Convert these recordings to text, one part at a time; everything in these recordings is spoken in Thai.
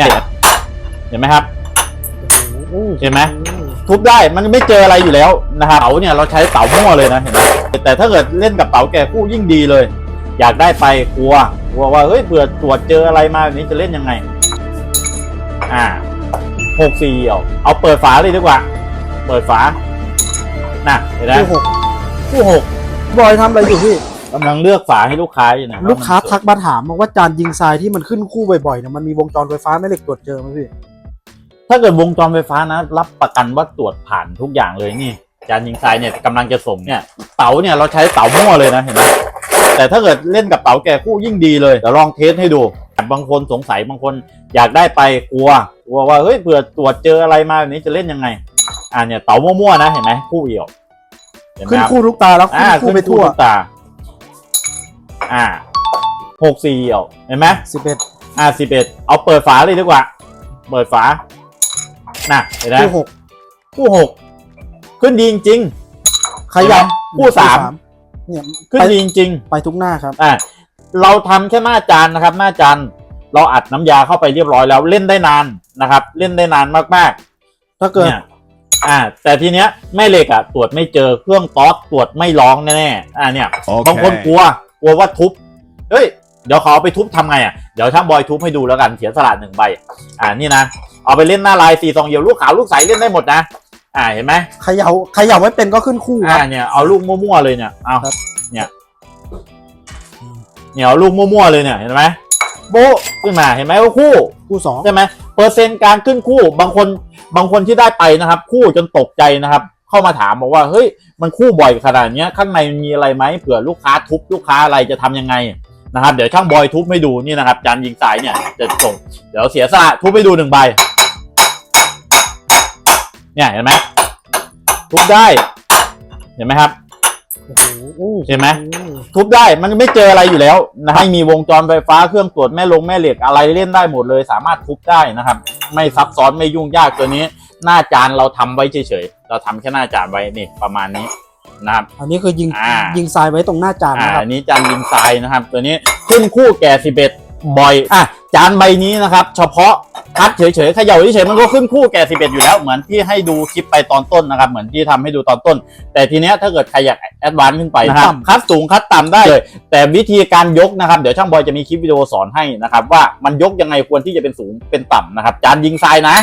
เนี่ยเห็นไหมครับโอ้โเห็นไหมทุบได้มันไม่เจออะไรอยู่แล้วนะครับเต๋าเนี่ยเราใช้เต๋ามั่วเลยนะเห็นไหมแต่ถ้าเกิดเล่นกับเต๋าแก่คู่ยิ่งดีเลย อยากได้ไปกลัวกลัวว่าเฮ้ยเผื่อตรวจเจออะไรมาแบบนี้จะเล่นยังไง อ่าหกสี่เอาเอาเปิดฝาเลยดีกว่า เปิดฝาน่ะเห็นไหมคู่หกคู่หกบอยทำอะไรอยู่พี่ กำลังเลือกฝาให้ลูกค้าอยู่นะลูกค้าทักมาถามบอกว่าจานยิงทรายที่มันขึ้นคู่บ่อยๆเนี่ยมันมีวงจรไฟฟ้าแม่เหล็กตรวจเจอไหมพี่ถ้าเกิดวงจรไฟฟ้านะ รับประกันว่าตรวจผ่านทุกอย่างเลยนี่ จานยิงทรายเนี่ยกำลังจะส่งเนี่ยเต๋าเนี่ยเราใช้เต๋ามั่วเลยนะเห็นไหมแต่ถ้าเกิดเล่นกับเต๋าแก่คู่ยิ่งดีเลยเดี๋ยวลองเทสให้ดูบางคนสงสัยบางคนอยากได้ไปกลัวกลัวว่าเฮ้ยเผื่อตรวจเจออะไรมาแบบนี้จะเล่นยังไงอ่าเนี่ยเต๋ามั่วๆนะเห็นไหมคู่เอี่ยวเห็นไหมขึ้นรับคู่ทุกตาแล้วขึ้อ่านคู่ไปทั่วทุกตา อ่าหกสี่เอี่ยวเห็นไหมสิบเอ็ดอ่าสิบเอ็ดเอาเปิดฝาเลยดีกว่า เปิดฝา น่ะ เห็นไหมคู่หกคู่หกขึ้นดีจริงขยับคู่สามเนี่ยๆขึ้นไปดีจริงไปทุกหน้าครับๆอ่าเราทำแค่หน้าจานนะครับหน้าจานเราอัดน้ำยาเข้าไปเรียบร้อยแล้วเล่นได้นานนะครับ เล่นได้นานมากถ้าๆเกิดเนี่ยอ่า แต่ทีเนี้ยแม่เหล็กอะตรวจไม่เจอเครื่องต๊อกตรวจไม่ร้องแน่ๆอ่าเนี่ยบางคนกลัว กลัวว่าทุบเฮ้ยเดี๋ยวเขาเอาไปทุบทำไงอะเดี๋ยวช่างบอยทุบให้ดูแล้วกันเสียสละหนึ่งใบอ่านี่นะเอาไปเล่นหน้าลายสี่สองเหี่ยวลูกขาวลูกใสเล่นได้หมดนะอ่าเห็นไหมเขย่าเขย่าไม่เป็นก็ขึ้นคู่คอ่ารับเนี่ยเอาลูกมั่วๆเลยเนี่ยเอาครับเนี่ยเนี่ยเอาลูกมั่วๆเลยเนี่ยเห็นไหมโบ๊ะขึ้นมาเห็นไหมว่าคู่คู่สองใช่ไหมเปอร์เซ็นต์การขึ้นคู่บางคนบางคนที่ได้ไปนะครับ คู่จนตกใจนะครับ เข้ามาถามบอกว่าเฮ้ยมันคู่บ่อยขนาดเนี้ยข้างในมีอะไรไหมเผื่อลูกค้าทุบลูกค้าอะไรจะทำยังไงนะครับเดี๋ยวช่างบอยทุบให้ดูนี่นะครับจานยิงสายเนี่ยจะส่งเดี๋ยวเสียสละทุบให้ดูหนึ่งใบเนี่ยเห็นไหมทุบได้เห็นไหมครับโอ้โหเห็นไหมทุบได้มันไม่เจออะไรอยู่แล้วนะไม่มีวงจรไฟฟ้าเครื่องตรวจแม่ลงแม่เหล็กอะไรเล่นได้หมดเลย สามารถทุบได้นะครับ ไม่ซับซ้อนไม่ยุ่งยากตัวนี้ หน้าจานเราทำไว้เฉยๆเราทำแค่หน้าจานไว้นี่ประมาณนี้นะครับอันนี้คือยิงอ่ายิงทรายไว้ตรงหน้าจานอ่านะครับอันนี้จานยิงทรายนะครับ ตัวนี้ขึ้นคู่แก่สิบเอ็ดบ่อยอะจานใบนี้นะครับ เฉพาะคัดเฉยๆเขย่าเฉยๆมันก็ขึ้นคู่แก่สิบเอ็ดอยู่แล้ว เหมือนที่ให้ดูคลิปไปตอนต้นนะครับ เหมือนที่ทำให้ดูตอนต้น แต่ทีเนี้ยถ้าเกิดใครอยากแอดวานซ์ขึ้นไปนะครับคัดสูงคัดต่ำได้เลยแต่วิธีการยกนะครับ เดี๋ยวช่างบอยจะมีคลิปวิดีโอสอนให้นะครับ ว่ามันยกยังไงควรที่จะเป็นสูงเป็นต่ำนะครับ จานยิงทรายนะ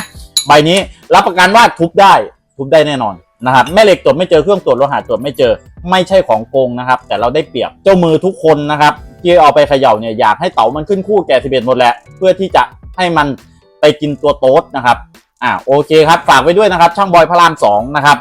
ใบนี้รับประกันว่าทุบได้ทุบได้แน่นอนนะครับแม่เหล็กตรวจไม่เจอเครื่องตรวจโลหะตรวจไม่เจอ ไม่ใช่ของโกงนะครับ แต่เราได้เปรียบเจ้ามือทุกคนนะครับที่เอาไปเขย่าเนี่ยอยากให้เต๋ามันขึ้นคู่แก่สิบเอ็ดหมดแหละเพื่อที่จะให้มันไปกินตัวโต๊ดนะครับอ่าโอเคครับฝากไว้ด้วยนะครับ ช่างบอยพระรามสองนะครับ